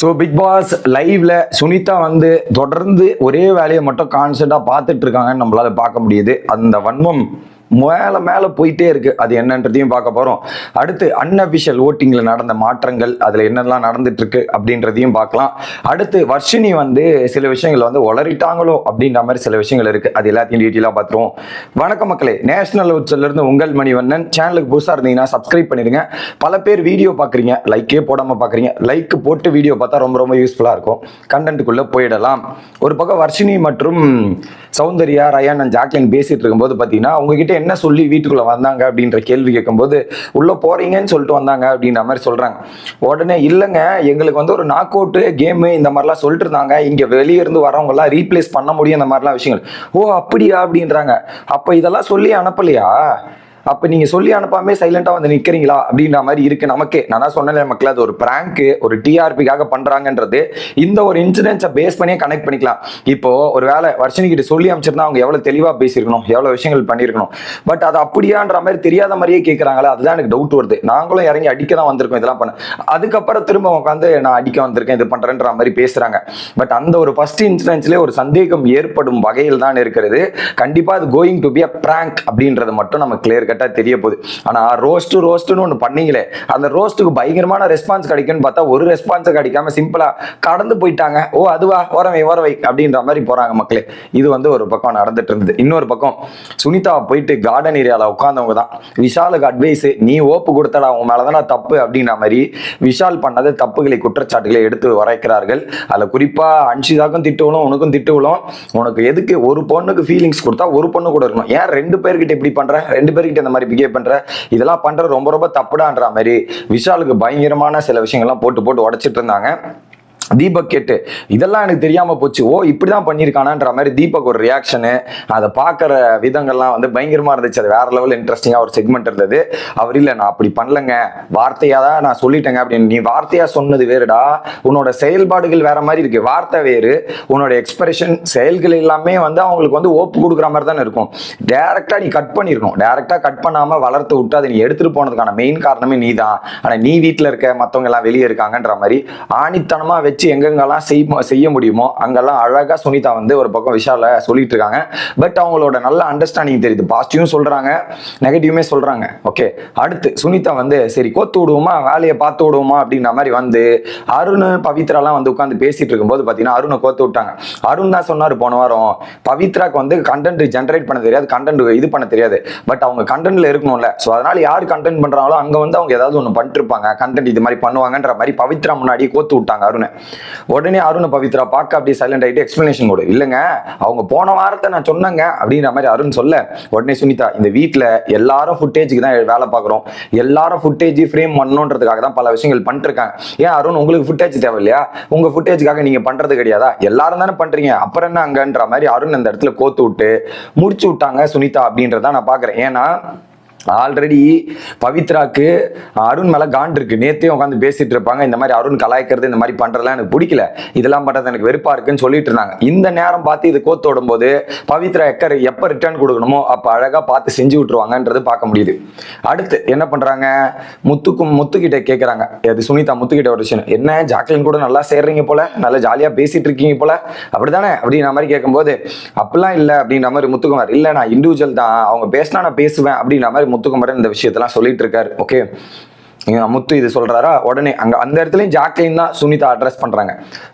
So big pass லைவ்ல சுனிதா வந்து தொடர்ந்து ஒரே வேலையை மட்டும் கான்ஸ்டன்டா பார்த்துட்டு இருக்காங்கன்னு நம்மளால பார்க்க முடியுது. அந்த வன்மம் மேலே மேலே போயிட்டே இருக்கு. அது என்னன்றதையும் பார்க்க போகிறோம் அடுத்து அன்அபிஷியல் ஓட்டிங்கில் நடந்த மாற்றங்கள் அதில் என்னெல்லாம் நடந்துட்டு இருக்கு அப்படின்றதையும் பார்க்கலாம். அடுத்து வர்ஷினி வந்து சில விஷயங்கள் வந்து உளறிட்டாங்களோ அப்படின்ற மாதிரி சில விஷயங்கள் இருக்கு. அது எல்லாத்தையும் டீட்டெயிலாக பார்த்துருவோம். வணக்கம் மக்களே. நேஷனல் உச்சல்ல இருந்து உங்கள் மணிவண்ணன். சேனலுக்கு புதுசாக இருந்தீங்கன்னா சப்ஸ்கிரைப் பண்ணிடுங்க. பல பேர் வீடியோ பார்க்குறீங்க. லைக்கே போடாமல் பார்க்குறீங்க. லைக் போட்டு வீடியோ பார்த்தா ரொம்ப ரொம்ப யூஸ்ஃபுல்லாக இருக்கும். கண்டென்ட்டுக்குள்ளே போயிடலாம். ஒரு பக்கம் வர்ஷினி மற்றும் சௌந்தர்யா ரயான் அண்ட் ஜாக்லின் பேசிகிட்டு இருக்கும்போது பார்த்தீங்கன்னா உங்ககிட்ட என்ன சொல்லி வீட்டுக்குள்ள வந்தாங்க அப்படின்ற கேள்வி கேட்கும்போது உள்ள போறீங்கன்னு சொல்லிட்டு வந்தாங்க அப்படின்ற மாதிரி சொல்றாங்க. உடனே இல்லைங்க எங்களுக்கு வந்து ஒரு நாக் அவுட்டு கேமு இந்த மாதிரிலாம் சொல்லிட்டு இருந்தாங்க. இங்கே வெளியே இருந்து வரவங்கலாம் ரீப்ளேஸ் பண்ண முடியும். இந்த மாதிரிலாம் விஷயங்கள். ஓ அப்படியா? அப்படின்றாங்க. அப்போ இதெல்லாம் சொல்லி அனுப்பலையா? அப்போ நீங்கள் சொல்லி அனுப்பாமே சைலண்டாக வந்து நிற்கிறீங்களா அப்படின்ற மாதிரி இருக்கு. நமக்கே நான் தான் சொன்னேன் மக்கள் அது ஒரு பிராங்க் ஒரு டிஆர்பிக்காக பண்ணுறாங்கன்றது இந்த ஒரு இன்சிடென்ட்ஸை பேஸ் பண்ணியே கனெக்ட் பண்ணிக்கலாம். இப்போ ஒரு வேலை வர்ஷினி கிட்ட சொல்லி அமைச்சிருந்தா அவங்க எவ்வளோ தெளிவாக பேசியிருக்கணும் எவ்வளோ விஷயங்கள் பண்ணியிருக்கணும். பட் அது அப்படியான்ற மாதிரி தெரியாத மாதிரியே கேட்குறாங்களா அதுதான் எனக்கு டவுட் வருது. நாங்களும் இறங்கி அடிக்க தான் வந்திருக்கோம் இதெல்லாம் பண்ண. அதுக்கப்புறம் திரும்ப உட்காந்து நான் அடிக்க வந்திருக்கேன் இது பண்ணுறேன்ற மாதிரி பேசுகிறாங்க பட் அந்த ஒரு ஃபர்ஸ்ட் இன்சிடென்ட்ஸ்லேயே ஒரு சந்தேகம் ஏற்படும் வகையில் தான் இருக்கிறது. கண்டிப்பாக அது going to be a prank அப்படின்றது மட்டும் நம்ம கிளியர் கட்டா தெரிய போகுது. ஆனா ரோஸ்ட் ரோஸ்ட்னு ஒன்று பண்ணீங்களே அந்த ரோஸ்ட்டுக்கு பயங்கரமான ரெஸ்பான்ஸ் கிடைக்கும்னு பார்த்தா ஒரு ரெஸ்பான்ஸை கிடைக்காம சிம்பிளா கடந்து போயிட்டாங்க. ஓ அதுவா? ஓரவை ஓரவை அப்படின்ற மாதிரி போறாங்க மக்களே. இது வந்து ஒரு பக்கம் நடந்துட்டு இருந்தது. இன்னொரு பக்கம் சுனிதா போயிட்டு கார்டன் ஏரியாவில் உட்காந்தவங்க தான். விஷாலுக்கு அட்வைஸ் நீ ஓப்பு கொடுத்தடா உன் மேலதான தப்பு அப்படின்ற மாதிரி விஷால் பண்ணது தப்புகளை குற்றச்சாட்டுகளை எடுத்து வரைக்கிறார்கள். அதுல குறிப்பா அன்ஷிதாக்கும் திட்டுவலும் உனக்கும் திட்டுவலும் உனக்கு எதுக்கு ஒரு பொண்ணுக்கு ஃபீலிங்ஸ் கொடுத்தா ஒரு பொண்ணு கூட இருக்கணும். ஏன் ரெண்டு பேர்கிட்ட இப்படி பண்ற? ரெண்டு பேர்கிட்ட இந்த மாதிரி பிஹேவ் பண்ற இதெல்லாம் பண்றது ரொம்ப ரொம்ப தப்புடான்ற மாதிரி விஷாலுக்கு பயங்கரமான சில விஷயங்கள்லாம் போட்டு போட்டு உடைச்சிட்டு இருந்தாங்க. தீபக் கேட்டு இதெல்லாம் எனக்கு தெரியாமல் போச்சு. ஓ இப்படிதான் பண்ணியிருக்கானான்ற மாதிரி தீபக் ஒரு ரியாக்ஷனு அதை பார்க்குற விதங்கள்லாம் வந்து பயங்கரமாக இருந்துச்சு. அது வேற லெவல் இன்ட்ரெஸ்டிங்காக ஒரு செக்மெண்ட் இருந்தது. அவர் இல்லை நான் அப்படி பண்ணலங்க. வார்த்தையாக தான் நான் சொல்லிட்டேங்க. அப்படின்னு நீ வார்த்தையாக சொன்னது வேறுடா. உன்னோட செயல்பாடுகள் வேற மாதிரி இருக்கு. வார்த்தை வேறு. உன்னோட எக்ஸ்பிரஷன் செயல்கள் எல்லாமே வந்து அவங்களுக்கு வந்து ஓப்பு கொடுக்குற மாதிரி தானே இருக்கும். டேரெக்டாக நீ கட் பண்ணிருக்கணும். டேரெக்டாக கட் பண்ணாமல் வளர்த்து விட்டு அதை நீ எடுத்துகிட்டு போனதுக்கான மெயின் காரணமே நீ தான் ஆனால் நீ வீட்டில் இருக்க மற்றவங்க எல்லாம் வெளியே இருக்காங்கன்ற மாதிரி ஆணித்தனமாக வச்சு எங்கெங்கெல்லாம் செய்ய செய்ய முடியுமோ அங்கெல்லாம் அழகாக சுனிதா வந்து ஒரு பக்கம் விஷால சொல்லிட்டு இருக்காங்க. பட் அவங்களோட நல்ல அண்டர்ஸ்டாண்டிங் தெரியுது. பாசிட்டிவும் சொல்கிறாங்க நெகட்டிவுமே சொல்கிறாங்க ஓகே அடுத்து சுனிதா வந்து சரி கோத்து விடுவோமா? வேலையை பார்த்து விடுவோமா? அப்படின்ற மாதிரி வந்து அருண் பவித்ராலாம் வந்து உட்காந்து பேசிட்டு இருக்கும்போது பார்த்தீங்கன்னா அருணை கோத்து விட்டாங்க. அருண் தான் சொன்னார் போன வாரம் பவித்ராக்கு வந்து கண்டென்ட் ஜென்ரேட் பண்ண தெரியாது கண்டென்ட் இது பண்ண தெரியாது. பட் அவங்க கண்டென்ட்ல இருக்கணும்ல. ஸோ அதனால யார் கண்டென்ட் பண்ணுறாங்களோ அங்கே வந்து அவங்க ஏதாவது ஒன்று பண்ணிட்டு இருப்பாங்க. கண்டென்ட் இது மாதிரி பண்ணுவாங்கன்ற மாதிரி பவித்ரா முன்னாடி கோத்து விட்டாங்க அருணை. உடனே அருண் பவித்ரா பார்க்க அப்படியே சைலண்ட் ஆகிட்டு எக்ஸ்பிளனேஷன் கொடு இல்லைங்க அவங்க போன வாரத்தை நான் சொன்னேங்க அப்படின்ற மாதிரி அருண் சொல்ல உடனே சுனிதா இந்த வீட்டில் எல்லாரும் ஃபுட்டேஜுக்கு தான் வேலை பார்க்குறோம். எல்லாரும் ஃபுட்டேஜ் ஃப்ரேம் பண்ணணுன்றதுக்காக தான் பல விஷயங்கள் பண்ணிருக்காங்க ஏன் அருண் உங்களுக்கு ஃபுட்டேஜ் தேவை இல்லையா உங்கள் ஃபுட்டேஜுக்காக நீங்கள் பண்ணுறது கிடையாதா? எல்லாரும் தானே பண்ணுறீங்க அப்புறம் என்ன அங்கன்ற மாதிரி அருண் அந்த இடத்துல கோத்து விட்டு முடிச்சு விட்டாங்க சுனிதா அப்படின்றத நான் பார்க்குறேன். ஏன்னா ஆல்ரெடி பவித்ராக்கு அருண் மேல காண்ட் இருக்கு. நேத்தே உட்காந்து பேசிட்டு இருப்பாங்க. இந்த மாதிரி அருண் கலாய்க்கிறது இந்த மாதிரி பண்றதுலாம் எனக்கு பிடிக்கல. இதெல்லாம் பண்றது எனக்கு வெறுப்பா இருக்குன்னு சொல்லிட்டு இருந்தாங்க. இந்த நேரம் பார்த்து இது கோத்தோடும் போது பவித்ரா எக்கர் எப்ப ரிட்டர்ன் கொடுக்கணுமோ அப்ப அழகா பார்த்து செஞ்சு விட்டுருவாங்கன்றது பார்க்க முடியுது. அடுத்து என்ன பண்றாங்க? முத்துக்கும் முத்துக்கிட்ட கேட்கறாங்க அது சுனிதா முத்துக்கிட்ட ஒரு விஷயம். என்ன ஜாக்லின் கூட நல்லா சேர்றீங்க போல? நல்லா ஜாலியா பேசிட்டு இருக்கீங்க போல? அப்படிதானே அப்படின்ற மாதிரி கேட்கும்போது அப்படிலாம் இல்லை அப்படின்ற மாதிரி முத்துக்குமார் இல்லை நான் இண்டிவிஜுவல் தான். அவங்க பேசினா நான் பேசுவேன் அப்படின்ற மாதிரி முத்துக்குமாரன் இந்த விஷயத்தெல்லாம் சொல்லிட்டு இருக்காரு ஓகே முத்து இது சொல்றாரா? உடனே அங்க அந்த இடத்துலயும் ஜாக்லின் தான் சுனிதா அட்ரஸ் பண்றாங்க.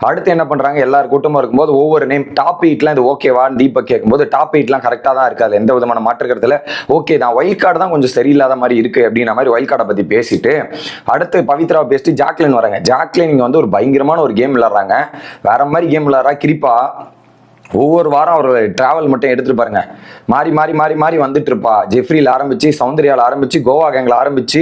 அடுத்து என்ன பண்றாங்க? எல்லாரும் கூட்டமா இருக்கும்போது ஒவ்வொரு நேம் டாப் எயிட்லாம் இது ஓகேவான்னு தீபக் கேட்கும்போது டாப் எயிட்லாம் கரெக்டாக தான் இருக்காது. எந்த விதமான மாற்றுக்கிறதுல ஓகே தான் ஒயில் கார்டு தான் கொஞ்சம் சரியில்லாத மாதிரி இருக்கு அப்படின்ற மாதிரி ஒயில் கார்டை பத்தி பேசிட்டு அடுத்து பவித்ரா பேசிட்டு ஜாக்லின் வராங்க. ஜாக்லின் இங்க வந்து ஒரு பயங்கரமான ஒரு கேம் விளாட்றாங்க வேற மாதிரி கேம் விளாட்றா கிரிப்பா ஒவ்வொரு வாரம் அவர் டிராவல் மட்டும் எடுத்துட்டு பாருங்க. மாறி மாறி மாறி மாறி வந்துட்டு இருப்பா. ஜெஃப்ரியில் ஆரம்பிச்சு சௌந்தர்யாவில் ஆரம்பிச்சு கோவா கேங்கில் ஆரம்பிச்சு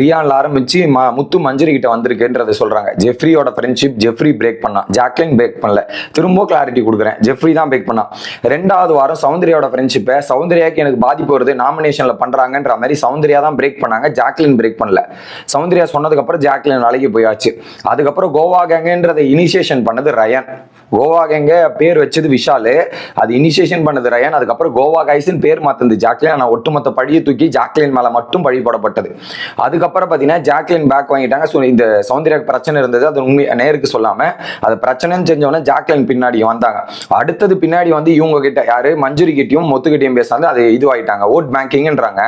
ரியானில் ஆரம்பிச்சு ம முத்து மஞ்சரி கிட்ட வந்திருக்குன்றதை சொல்றாங்க. ஜெஃப்ரியோட ஃப்ரெண்ட்ஷிப் ஜெஃப்ரி பிரேக் பண்ணான் ஜாக்லின் பிரேக் பண்ணல. திரும்ப கிளாரிட்டி கொடுக்குறேன். ஜெஃப்ரி தான் பிரேக் பண்ணான் ரெண்டாவது வாரம் சௌந்தர்யாவோட ஃப்ரெண்ட்ஷிப்பை சௌந்தர்யாக்கு எனக்கு பாதிப்பு வருது நாமினேஷன்ல பண்றாங்கன்ற மாதிரி சௌந்தர்யா தான் பிரேக் பண்ணாங்க. ஜாக்லின் பிரேக் பண்ணல. சௌந்தர்யா சொன்னதுக்கப்புறம் ஜாக்லின் வேலைக்கு போயாச்சு. அதுக்கப்புறம் கோவா கேங்கன்றதை இனிஷியேஷன் பண்ணது ரயன் கோவா கேங்க பேர் வச்சது விஷால். அது இனிஷியேஷன் பண்ணது ரயன் அதுக்கப்புறம் கோவா கைஸ்ன்னு பேர் மாத்தது ஜாக்லின். ஆனால் ஒட்டுமொத்த பழியை தூக்கி ஜாக்லின் மேலே மட்டும் பழி போடப்பட்டது. அதுக்கப்புறம் பார்த்தீங்கன்னா ஜாக்லின் பேக் வாங்கிட்டாங்க. ஸோ இந்த சௌந்தர்யாவுக்கு பிரச்சனை இருந்தது. அது உண்மை நேருக்கு சொல்லாமல் அது பிரச்சனைன்னு செஞ்சவொடனே ஜாக்லின் பின்னாடி வந்தாங்க. அடுத்தது பின்னாடி வந்து இவங்க கிட்ட யாரு? மஞ்சுரி கிட்டயும் முத்துக்கிட்டையும் பேசாந்து அது இதுவாயிட்டாங்க. ஓட் பேங்கிங்ன்றாங்க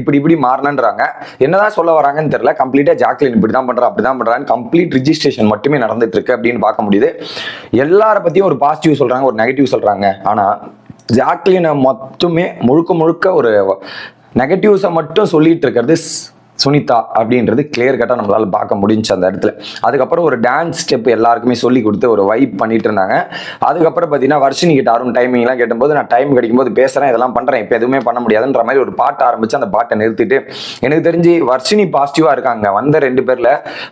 இப்படி இப்படி மாறணுன்றாங்க என்னதான் சொல்ல வராங்கன்னு தெரியல. கம்ப்ளீட்டா ஜாக்லின் இப்படி தான் பண்றா அப்படி தான் பண்றாங்க கம்ப்ளீட் ரிஜிஸ்ட்ரேஷன் மட்டுமே நடந்துட்டு இருக்கு அப்படின்னு பார்க்க முடியுது. எல்லார பற்றியும் ஒரு பாசிட்டிவ் சொல்றாங்க ஒரு நெகட்டிவ் சொல்றாங்க. ஆனா ஜாக்லினை மட்டுமே முழுக்க முழுக்க ஒரு நெகட்டிவ்ஸை மட்டும் சொல்லிட்டு இருக்கிறது சுனிதா அப்படின்றது கிளியர் கட்டாக நம்மளால் பார்க்க முடிஞ்சு அந்த இடத்துல. அதுக்கப்புறம் ஒரு டான்ஸ் ஸ்டெப் எல்லாருக்குமே சொல்லி கொடுத்து ஒரு வைப் பண்ணிட்டு இருந்தாங்க. அதுக்கப்புறம் பார்த்தீங்கன்னா வர்ஷினி கிட்ட அருண் டைமிங்லாம் கேட்டும்போது நான் டைம் கிடைக்கும்போது பேசுகிறேன் இதெல்லாம் பண்ணுறேன் இப்போ எதுவுமே பண்ண முடியாதுன்ற மாதிரி ஒரு பாட்டு ஆரம்பித்து அந்த பாட்டை நிறுத்திட்டு எனக்கு தெரிஞ்சு வர்ஷினி பாசிட்டிவாக இருக்காங்க. வந்த ரெண்டு பேரில்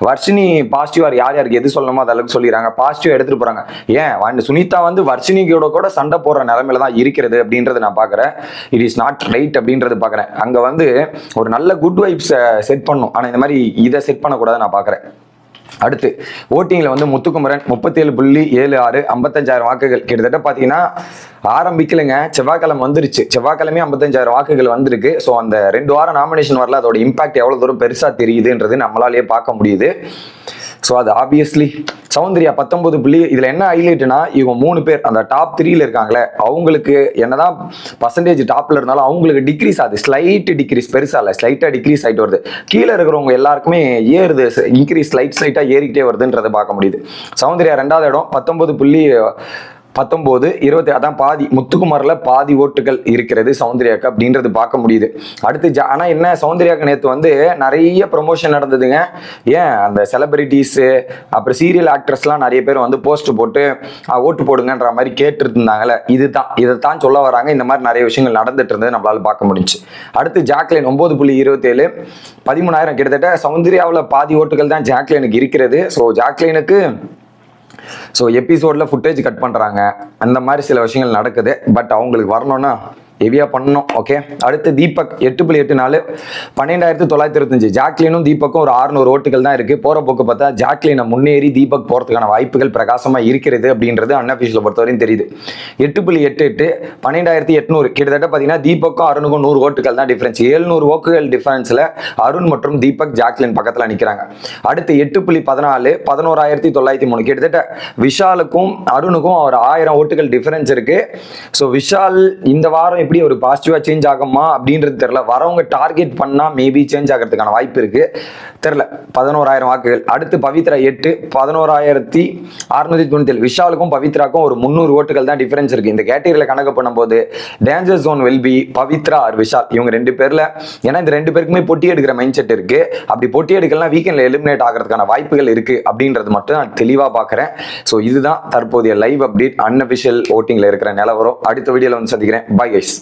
வர்ஷினி பாசிட்டிவாக யார் யாருக்கு எது சொல்லணுமோ அது அளவுக்கு சொல்லிடுறாங்க. பாசிட்டிவாக எடுத்துகிட்டு போகிறாங்க ஏன்? வந்து சுனிதா வந்து வர்ஷினியோட கூட சண்டை போடுற நிலமையில தான் இருக்கிறது அப்படின்றத நான் பார்க்குறேன். இட் இஸ் நாட் ரைட் அப்படின்றது பார்க்குறேன். அங்கே வந்து ஒரு நல்ல குட் வைப்ஸை செட் பண்ணும். ஆனால் இந்த மாதிரி இதை செட் பண்ணக்கூடாது நான் பார்க்குறேன் அடுத்து ஓட்டிங்கில் வந்து முத்துக்குமரன் முப்பத்தேழு புள்ளி ஏழு ஆறு ஐம்பத்தஞ்சாயிரம் வாக்குகள். கிட்டத்தட்ட பார்த்தீங்கன்னா ஆரம்பிக்கலைங்க. செவ்வாய்க்கிழமை வந்துருச்சு. செவ்வாய்க்கிழமே ஐம்பத்தஞ்சாயிரம் வாக்குகள் வந்திருக்கு. ஸோ அந்த ரெண்டு வாரம் நாமினேஷன் வரல. அதோட இம்பாக்ட் எவ்வளோ தூரம் பெருசாக தெரியுதுன்றது நம்மளாலேயே பார்க்க முடியுது. ஸோ அது ஆப்வியஸ்லி சௌந்தர்யா பத்தொன்பது புள்ளி இதில் என்ன ஹைலைட்னா இவங்க மூணு பேர் அந்த டாப் த்ரீல இருக்காங்களே அவங்களுக்கு என்னதான் பர்சன்டேஜ் டாப்ல இருந்தாலும் அவங்களுக்கு டிக்ரீஸ் ஆகுது. ஸ்லைட் டிக்ரீஸ் பெருசா இல்லை ஸ்லைட்டாக டிக்ரீஸ் ஆகிட்டு வருது. கீழே இருக்கிறவங்க எல்லாருக்குமே ஏறுது இன்க்ரீஸ் ஸ்லைட் ஸ்லைட்டாக ஏறிக்கிட்டே வருதுன்றதை பார்க்க முடியுது. சௌந்தர்யா ரெண்டாவது இடம் பத்தொன்பது புள்ளி பத்தொம்போது இருபத்தி அதான் பாதி. முத்துக்குமாரில் பாதி ஓட்டுகள் இருக்கிறது சௌந்தர்யாக்கு அப்படின்றது பார்க்க முடியுது. அடுத்து ஜா ஆனால் என்ன சௌந்தர்யாக்கு நேற்று வந்து நிறைய ப்ரொமோஷன் நடந்ததுங்க. ஏன்? அந்த செலிபிரிட்டிஸு அப்புறம் சீரியல் ஆக்ட்ரஸ்லாம் நிறைய பேர் வந்து போஸ்ட் போட்டு ஓட்டு போடுங்கன்ற மாதிரி கேட்டுட்டு இது இதுதான். இதை தான் சொல்ல வராங்க. இந்த மாதிரி நிறைய விஷயங்கள் நடந்துட்டு இருந்தது நம்மளால் பார்க்க முடிஞ்சு அடுத்து ஜாக்லின் ஒம்பது புள்ளி இருபத்தேழு. பதிமூணாயிரம் கிட்டத்தட்ட சௌந்தர்யாவில் பாதி ஓட்டுகள் தான் ஜாக்லினுக்கு இருக்கிறது. ஸோ ஜாக்லினுக்கு ஸோ எபிசோடில் ஃபுட்டேஜ் கட் பண்ணுறாங்க அந்த மாதிரி சில விஷயங்கள் நடக்குது. பட் அவங்களுக்கு வரணும்னா ஹெவியாக பண்ணணும் ஓகே அடுத்து தீபக் எட்டு புள்ளி எட்டு நாலு. பன்னெண்டாயிரத்து தொள்ளாயிரத்தி இருபத்தஞ்சு. ஜாக்லினும் தீபக்கும் ஒரு ஆறுநூறு ஓட்டுகள் தான் இருக்குது போகிற போக்கு பார்த்தா ஜாக்லினை முன்னேறி தீபக் போகிறதுக்கான வாய்ப்புகள் பிரகாசமாக இருக்கிறது அப்படின்றது அன்அஃபிஷியலை பொறுத்தவரையும் தெரியுது. எட்டு புள்ளி எட்டு எட்டு பன்னெண்டாயிரத்தி எட்நூறு. கிட்டத்தட்ட பார்த்தீங்கன்னா தீபக்கும் அருணுக்கும் நூறு ஓட்டுகள் தான் டிஃப்ரென்ஸ் ஏழ்நூறு ஓட்டுகள் டிஃப்ரென்ஸில் அருண் மற்றும் தீபக் ஜாக்லின் பக்கத்தில் நிற்கிறாங்க அடுத்து எட்டு புள்ளி பதினாலு பதினோராயிரத்தி தொள்ளாயிரத்தி மூணு. கிட்டத்தட்ட விஷாலுக்கும் அருணுக்கும் ஒரு ஆயிரம் ஓட்டுகள் டிஃப்ரென்ஸ் இருக்குது ஸோ விஷால் இந்த வாரம் எப்படி ஒரு பாசிட்டிவாக சேஞ்ச் ஆகுமா அப்படின்றது தெரில வரவங்க டார்கெட் பண்ணால் மேபி சேஞ்ச் ஆகிறதுக்கான வாய்ப்பு இருக்கு. தெரில பதினோராயிரம் வாக்குகள். அடுத்து பவித்ரா எட்டு பதினோராயிரத்தி அறுநூத்தி தொண்ணூத்தி ஏழு விஷாலுக்கும் பவித்ராக்கும் ஒரு முந்நூறு ஓட்டுகள் தான் டிஃபரன்ஸ் இருக்கு. இந்த கேட்டகரியில் கணக்கு பண்ணும்போது டேஞ்சர் ஜோன் வெல்பி பவித்ரா ஆர் விஷால். இவங்க ரெண்டு பேர்ல ஏன்னா இந்த ரெண்டு பேருக்குமே பொட்டி எடுக்கிற மைண்ட் செட் இருக்கு. அப்படி பொட்டி எடுக்கலாம் வீக்கெண்ட்ல எலிமினேட் ஆகிறதுக்கான வாய்ப்புகள் இருக்கு அப்படின்றது மட்டும் நான் தெளிவாக பார்க்குறேன் ஸோ இதுதான் தற்போதைய லைவ் அப்டேட் அன்அஃபிஷியல் ஓட்டிங்ல இருக்கிற நிலவரம். அடுத்த வீடியோல வந்து சந்திக்கிறேன். Bye guys